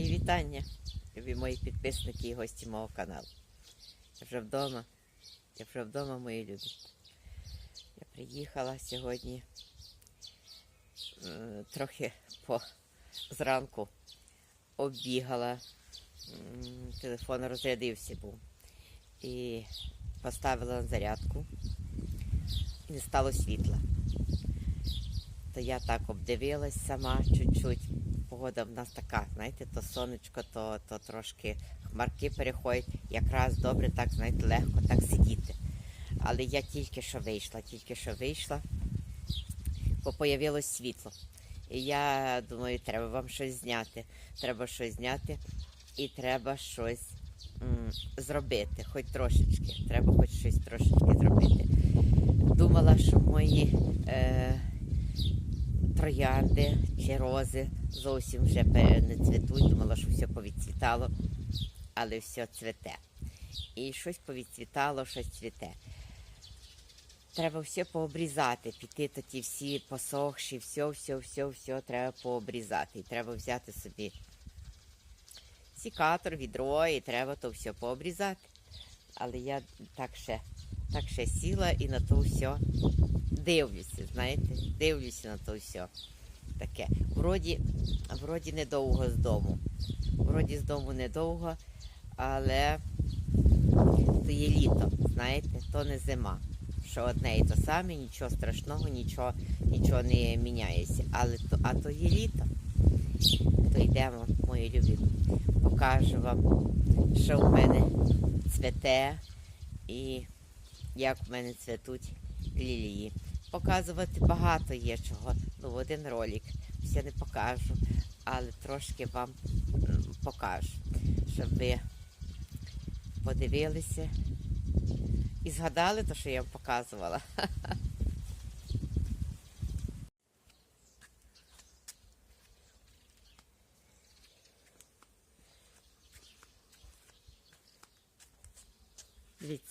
Мої вітання, любі мої підписники і гості мого каналу. Я вже вдома. Я вже вдома, мої любі. Я приїхала сьогодні трохи по зранку оббігала. Телефон розрядився був. І поставила на зарядку. І не стало світла. То я так обдивилась сама чуть-чуть. Погода в нас така, знаєте, то сонечко, то, то трошки хмарки переходять. Якраз добре, так, знаєте, легко так сидіти. Але я тільки що вийшла, тільки що вийшла, бо появилось світло. І я думаю, треба вам щось зняти. Треба щось зняти і треба щось зробити, хоч трошечки. Треба хоч щось трошечки зробити. Думала, що мої е, троянди чи рози зовсім вже не цвітуть. Думала, що все повідцвітало, але все цвіте. І щось повідцвітало, щось цвіте. Треба все пообрізати, піти то всі посохші, все, все, все, все треба пообрізати. І треба взяти собі сікатор, відро, і треба то все пообрізати. Але я так ще, так ще сіла і на то все дивлюся, знаєте, дивлюся на то все. Таке. Вроді, вроді недовго з дому. Вроді з дому недовго, але то є літо, знаєте, то не зима. Що одне і то саме, нічого страшного, нічого, нічого не міняється. Але то, а то є літо. То йдемо, мої любі. Покажу вам, що в мене цвете і як в мене цвітуть лілії. Показувати багато є чого. Ну, в один ролик. Все не покажу, але трошки вам покажу, щоб ви подивилися і згадали те, що я вам показувала.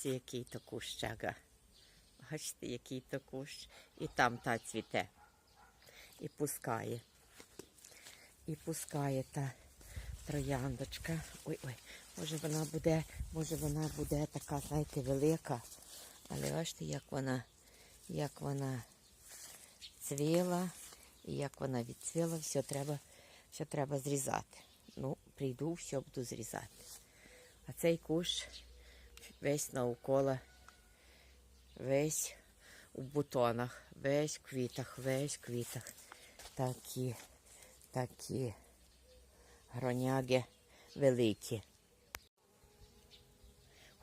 Дивіться, який то кущага. Бачите, який то кущ. І там та цвіте. І пускає. І пускає та трояндочка. Ой-ой, може вона буде, може вона буде така, знаєте, велика. Але бачите, як вона, як вона цвіла, і як вона відцвіла, все треба, все треба зрізати. Ну, прийду, все буду зрізати. А цей кущ весь навколо, весь у бутонах, весь в квітах, весь в квітах. Такі, такі гроняги великі.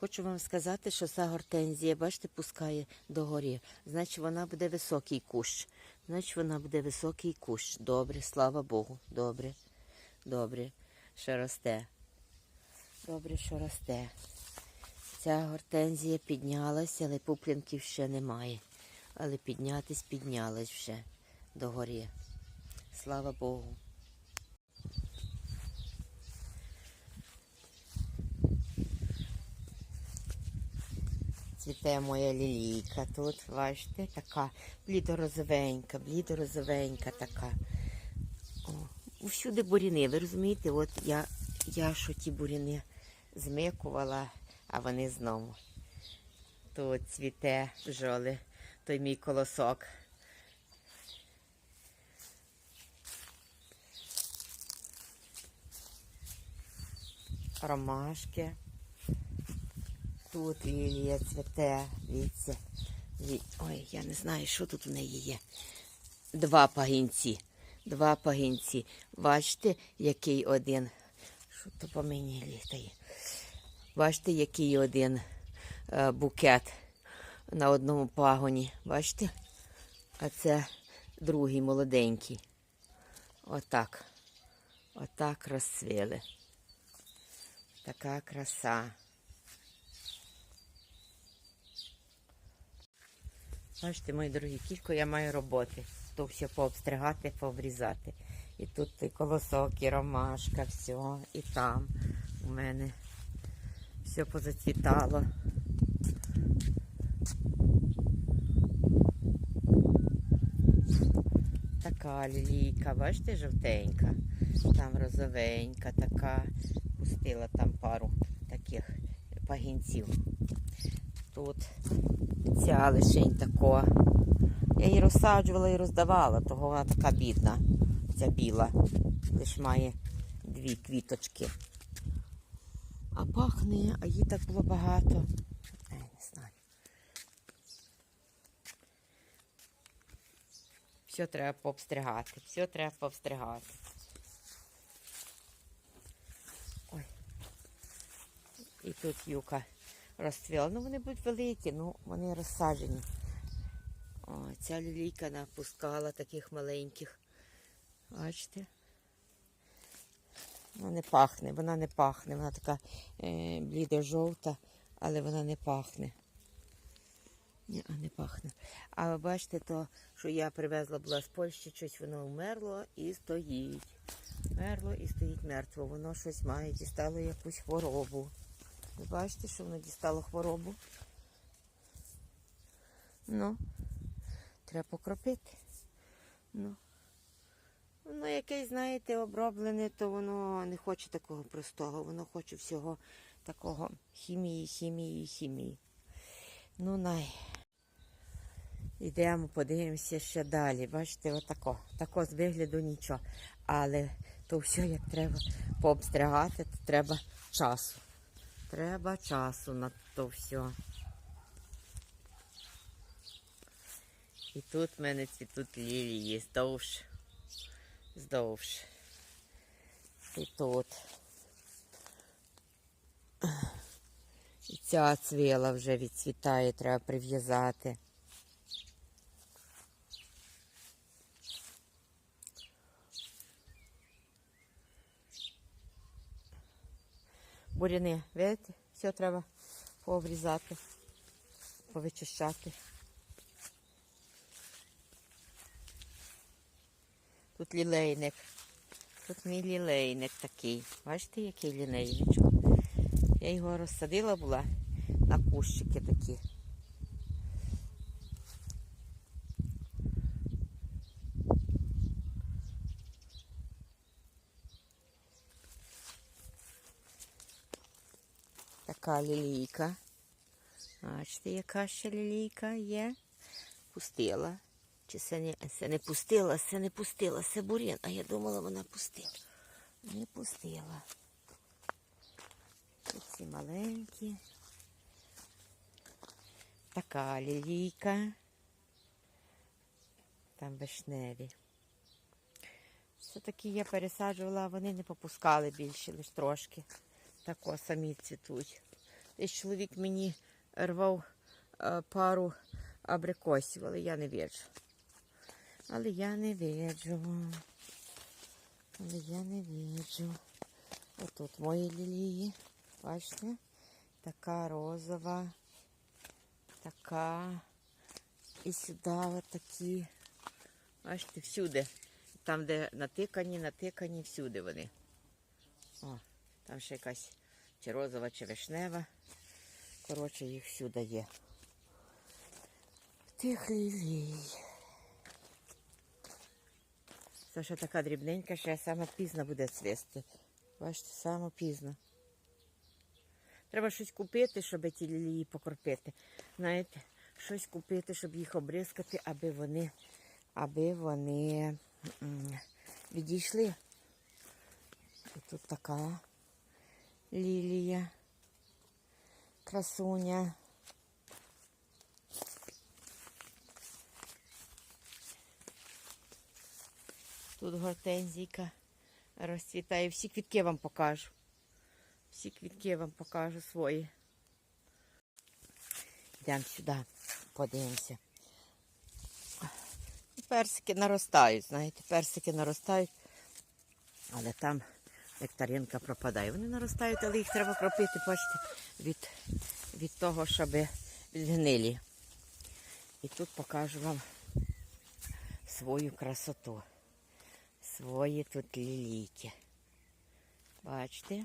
Хочу вам сказати, що ця гортензія, бачите, пускає догорі. Значить, вона буде високий кущ. Значить, вона буде високий кущ. Добре, слава Богу. Добре, добре, що росте. Добре, що росте. Ця гортензія піднялася, але пуплінків ще немає. Але піднятись піднялась вже догорі. Слава Богу. Цвіте моя лілійка тут, бачите, така блідорозовенька, блідорозовенька така. О, усюди буріни, ви розумієте, от я, я що ті буріни змикувала, а вони знову. Тут цвіте бджоли, той мій колосок. Ромашки. Тут лілія цвіте, дивіться. Ой, я не знаю, що тут в неї є. Два пагінці. Два пагінці. Бачите, який один. Що то по мені літає? Бачите, який один е, букет на одному пагоні. Бачите? А це другий молоденький. Отак. Отак розцвіли. Така краса. Бачите, мої дорогі, кілько я маю роботи. То все пообстригати, пообрізати. І тут і колосок, і ромашка, все, і там у мене все позацвітало. Така лілійка, бачите, жовтенька. Там розовенька така. Пустила там пару таких пагінців. Тут ця лишень тако. Я її розсаджувала і роздавала, того вона така бідна, ця біла. Лиш має дві квіточки. А пахне, а їй так було багато. Ей, не знаю. Все треба пообстригати, все треба пообстригати. Ой. І тут юка розцвіла. Ну, вони будуть великі, ну вони розсаджені. О, ця лілійка напускала таких маленьких. Бачите? Вона не пахне, вона не пахне. Вона така е, блідо-жовта, але вона не пахне. Ні, а не пахне. А ви бачите, то, що я привезла була з Польщі, щось воно вмерло і стоїть. Вмерло і стоїть мертво. Воно щось має, дістало якусь хворобу. Ви бачите, що воно дістало хворобу? Ну, треба покропити. Ну. Воно якесь, знаєте, оброблене, то воно не хоче такого простого, воно хоче всього такого хімії, хімії, хімії. Ну, най. Йдемо, подивимося ще далі. Бачите, отако. Тако з вигляду нічого. Але то все як треба пообстригати, то треба часу. Треба часу на то все. І тут в мене цвітуть лілії здовж. Здовж. І тут. І ця цвіла вже відцвітає, треба прив'язати. Буряни, видите? Все треба пообрізати, повичищати. Тут лілейник. Тут мій лілейник такий. Бачите, який лілейничок? Я його розсадила була на кущики такі. Така лілійка. Бачите, яка ще лілійка є. Пустила. Чи це не, це не пустила, це не пустила, це бурін. А я думала, вона пустила. Не пустила. Тут ці маленькі. Така лілійка. Там вишневі. Все-таки я пересаджувала, а вони не попускали більше, лише трошки. Тако самі цвітуть. Десь чоловік мені рвав е, пару абрикосів, але я не виджу. Але я не виджу. Але я не виджу. Отут мої лілії. Бачите? Така розова. Така. І сюди отакі. Бачите, всюди. Там, де натикані, натикані, всюди вони. О, там ще якась чи розова, чи вишнева. Коротше, їх всюди є. Тих лілій. Це ще така дрібненька, ще саме пізно буде цвісти. Бачите, саме пізно. Треба щось купити, щоб ті лілії покропити. Знаєте, щось купити, щоб їх обрискати, аби вони, аби вони відійшли. І тут така лілія, красуня. Тут гортензійка розцвітає. Всі квітки вам покажу. Всі квітки вам покажу свої. Йдемо сюди, подивимося. Персики наростають, знаєте, персики наростають, але там нектаринка пропадає. Вони наростають, але їх треба кропити, бачите, від, від того, щоб від гнилі. І тут покажу вам свою красоту. Свої тут лілійки. Бачите?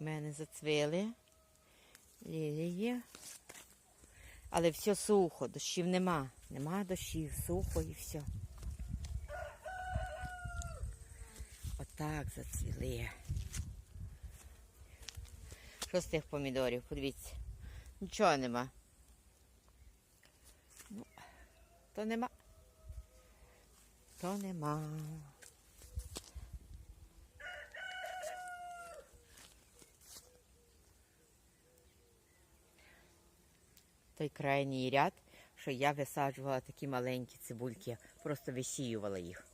У мене зацвіли лілії. Але все сухо, дощів нема. Нема дощів, сухо і все. Отак зацвіли. Що з тих помідорів? Подивіться. Нічого нема. Ну, то нема. То нема. Той крайній ряд, що я висаджувала такі маленькі цибульки, просто висіювала їх.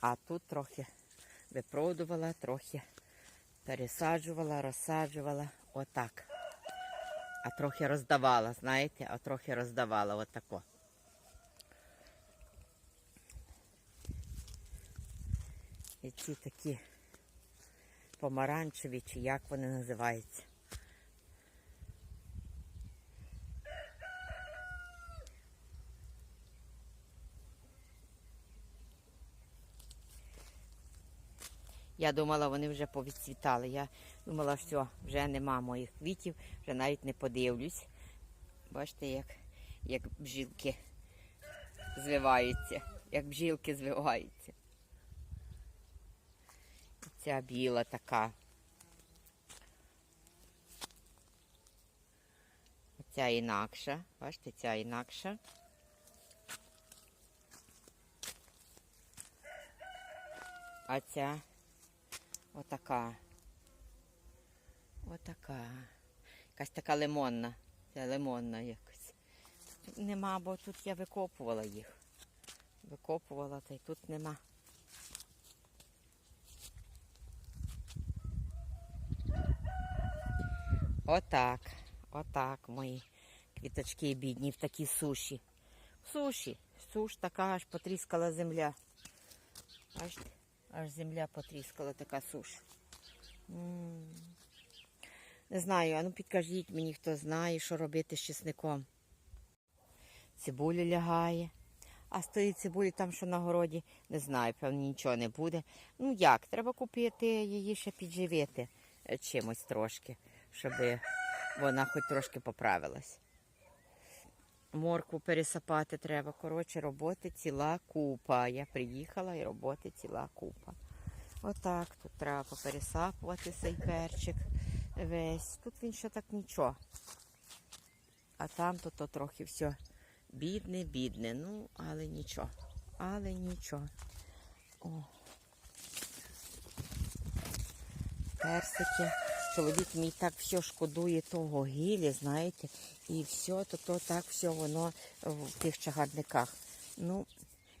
А тут трохи випродувала, трохи пересаджувала, розсаджувала. Отак. А трохи роздавала, знаєте, а трохи роздавала отако. І ці такі помаранчеві, чи як вони називаються. Я думала, вони вже повідцвітали. Я думала, що вже нема моїх квітів, вже навіть не подивлюсь. Бачите, як, як бжілки звиваються, як бжілки звиваються. Ця біла така. Ця інакша. Бачите, ця інакша. А ця Отака. Отака. Якась така лимонна. Це лимонна якась. Тут нема, бо тут я викопувала їх. Викопувала, та й тут нема. Отак. Отак мої квіточки бідні в такій суші. Суші. Суш така аж потріскала земля. Бачите? Аж земля потріскала така суш. Не знаю, а ну підкажіть мені, хто знає, що робити з чесником. Цибуля лягає. А з тої цибулі там, що на городі, не знаю, певно, нічого не буде. Ну як, треба купити її ще підживити чимось трошки, щоб вона хоч трошки поправилась. Моркву пересапати треба. Коротше, роботи ціла купа. Я приїхала і роботи ціла купа. Отак тут треба попересапувати цей перчик весь. Тут він ще так нічого. А там то, то трохи все бідне, бідне. Ну, але нічого. Але нічого. О. Персики. Чоловік мій так все шкодує того гілі, знаєте, і все, то, то так все воно в тих чагарниках. Ну,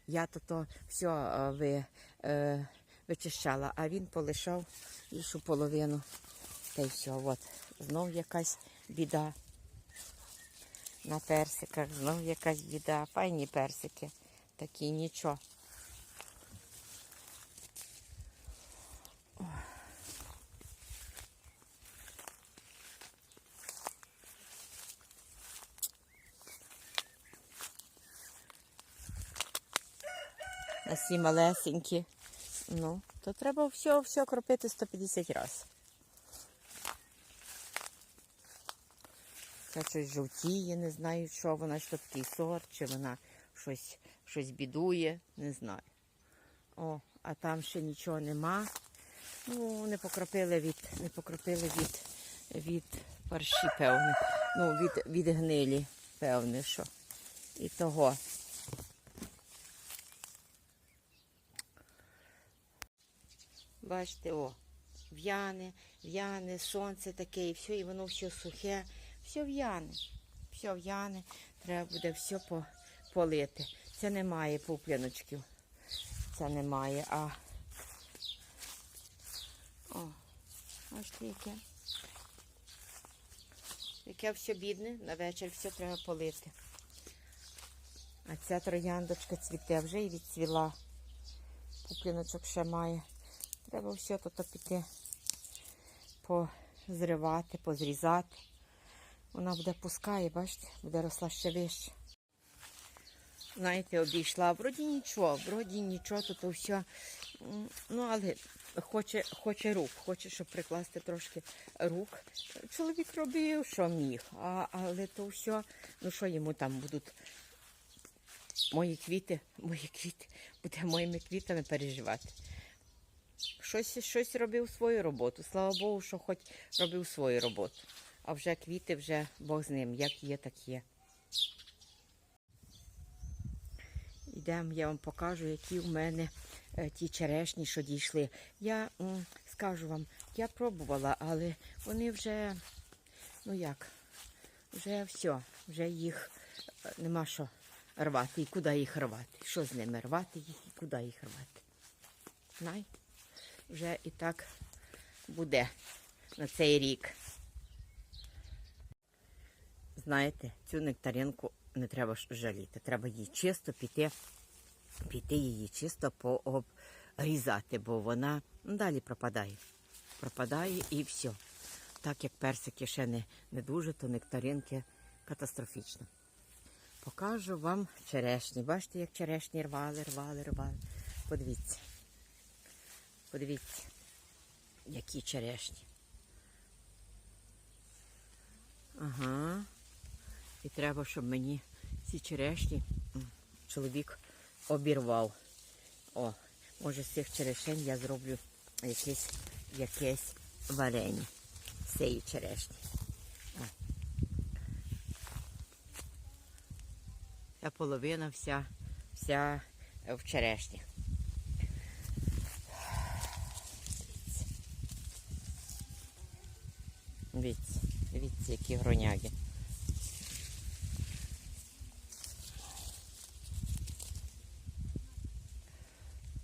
я то, то все ви, е, вичищала, а він полишав іншу половину. Та й все, от. Знов якась біда. На персиках, знов якась біда. Файні персики. Такі нічого. Всі малесенькі. Ну, то треба все, все кропити 150 разів. Це щось жовтіє, не знаю, що вона, що такий сорт, чи вона щось, щось бідує, не знаю. О, а там ще нічого нема. Ну, не покропили від, не покропили від, від парші, певне. Ну, від, від гнилі, певне, що. І того. Бачите, о, в'яне, в'яне, сонце таке, і все, і воно все сухе, все в'яне, все в'яне, треба буде все по, полити. Це немає пупляночків. Це немає, а. О, бачите, яке. Яке все бідне, на вечір все треба полити. А ця трояндочка цвіте вже і відцвіла. Пупліночок ще має. Треба все тут піти позривати, позрізати. Вона буде пускає, бачите, буде росла ще вище. Знаєте, обійшла, вроді нічого, вроді нічого, тут все. Ну, але хоче, хоче рук, хоче, щоб прикласти трошки рук. Чоловік робив, що міг, а, але то все, ну що йому там будуть мої квіти, мої квіти, буде моїми квітами переживати. Щось, щось робив свою роботу. Слава Богу, що хоч робив свою роботу. А вже квіти, вже Бог з ним, як є, так є. Йдемо, я вам покажу, які в мене е, ті черешні, що дійшли. Я м, скажу вам, я пробувала, але вони вже, ну як, вже все, вже їх е, нема що рвати. І куди їх рвати? Що з ними рвати їх і куди їх рвати? Знай, вже і так буде на цей рік. Знаєте, цю нектаринку не треба жаліти. Треба її чисто піти, піти її чисто пообрізати, бо вона далі пропадає. Пропадає і все. Так як персики ще не, не дуже, то нектаринки катастрофічно. Покажу вам черешні. Бачите, як черешні рвали, рвали, рвали. Подивіться. Подивіться, які черешні. Ага. І треба, щоб мені ці черешні чоловік обірвав. О, може з цих черешень я зроблю якесь, якесь варення з цієї черешні. О. Ця половина вся, вся в черешні. Дивіться, дивіться, які гроняги.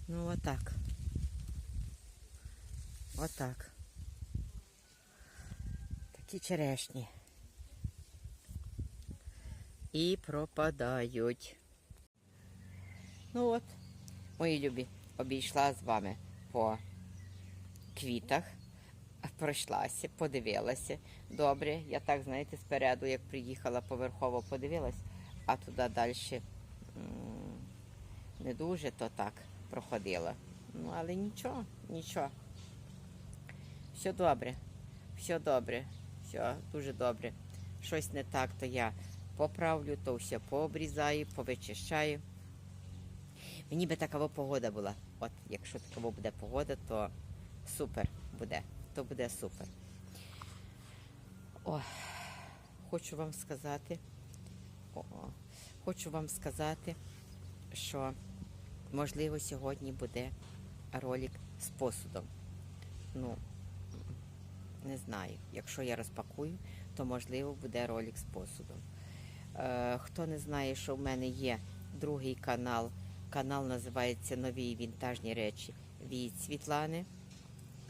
Ну, отак. Отак. Такі черешні. І пропадають. Ну от, мої любі, обійшла з вами по квітах, пройшлася, подивилася. Добре, я так, знаєте, спереду, як приїхала поверхово, подивилась, а туди далі не дуже то так проходила. Ну, але нічого, нічого. Все добре, все добре, все дуже добре. Щось не так, то я поправлю, то все пообрізаю, повичищаю. Мені би така погода була. От якщо така буде погода, то супер буде. То буде супер. О, хочу вам сказати, о, хочу вам сказати, що можливо сьогодні буде ролик з посудом. Ну, не знаю. Якщо я розпакую, то можливо буде ролик з посудом. Е, хто не знає, що в мене є другий канал. Канал називається Нові вінтажні речі від Світлани.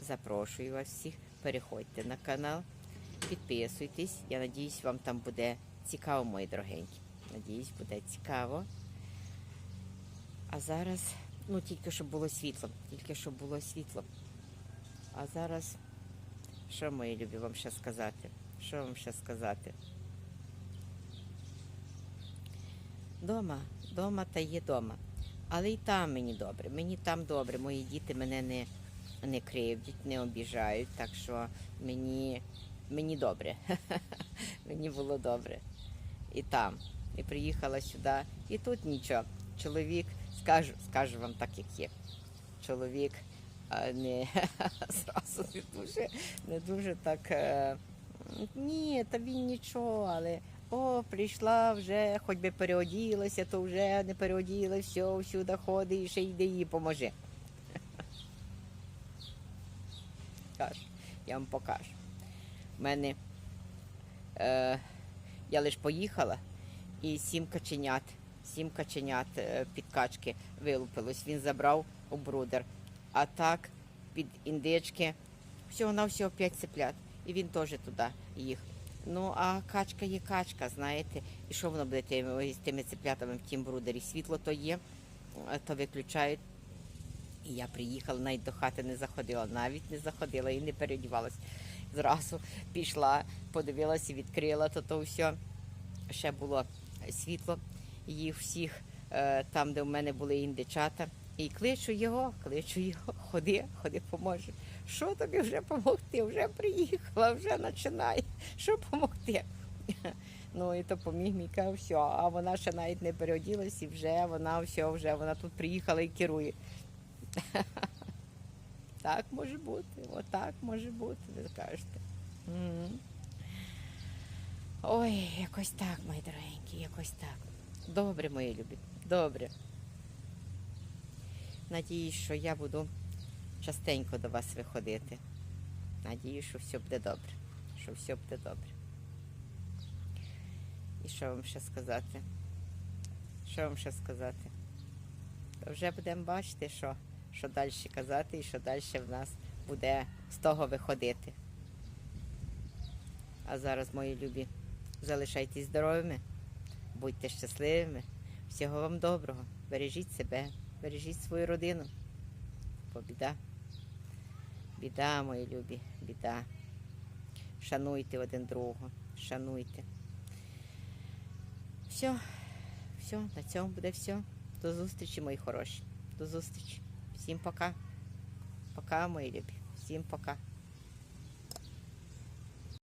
Запрошую вас всіх. Переходьте на канал, підписуйтесь. Я надіюсь, вам там буде цікаво, мої дорогенькі. Надіюсь, буде цікаво. А зараз, ну тільки щоб було світло, тільки щоб було світло. А зараз, що мої любі вам ще сказати? Що вам ще сказати? Дома, дома та є дома. Але і там мені добре. Мені там добре. Мої діти мене не, не кривдять, не обіжають. Так що мені, мені добре. мені було добре. І там. І приїхала сюди. І тут нічого. Чоловік, скажу, скажу вам так, як є. Чоловік не зразу не дуже, не дуже так. е, Ні, та він нічого, але о, прийшла вже, хоч би переоділася, то вже не переоділася, все, всюди ходить, і ще йде їй поможе. Каже, я вам покажу. У мене е, я лише поїхала і сім каченят, сім каченят е, під качки вилупилось. Він забрав у брудер. А так під індички всього на всього п'ять цеплят. І він теж туди їх. Ну, а качка є качка, знаєте. І що воно буде з тими цеплятами в тім брудері? Світло то є, е, то виключають. І я приїхала, навіть до хати не заходила, навіть не заходила і не переодівалась. Зразу пішла, подивилася, відкрила, то то все. Ще було світло їх всіх, е, там, де в мене були індичата. І кличу його, кличу його, ходи, ходи, поможе. Що тобі вже помогти? Вже приїхала, вже починає. Що помогти? Ну і то поміг мій каже, все, а вона ще навіть не переоділась і вже вона все, вже вона тут приїхала і керує. Так може бути, отак може бути, ви скажете. Мгм. Ой, якось так, мої дорогенькі, якось так. Добре, мої любі, добре. Надіюсь, що я буду частенько до вас виходити. Надіюсь, що все буде добре. Що все буде добре. І що вам ще сказати? Що вам ще сказати? То вже будемо бачити, що, що далі казати і що далі в нас буде з того виходити. А зараз, мої любі, залишайтесь здоровими, будьте щасливими. Всього вам доброго. Бережіть себе, бережіть свою родину. Бо біда. Біда, мої любі, біда. Шануйте один другого, шануйте. Все, все, на цьому буде все. До зустрічі, мої хороші. До зустрічі. Всім пока. Пока, мої любі. Всім пока.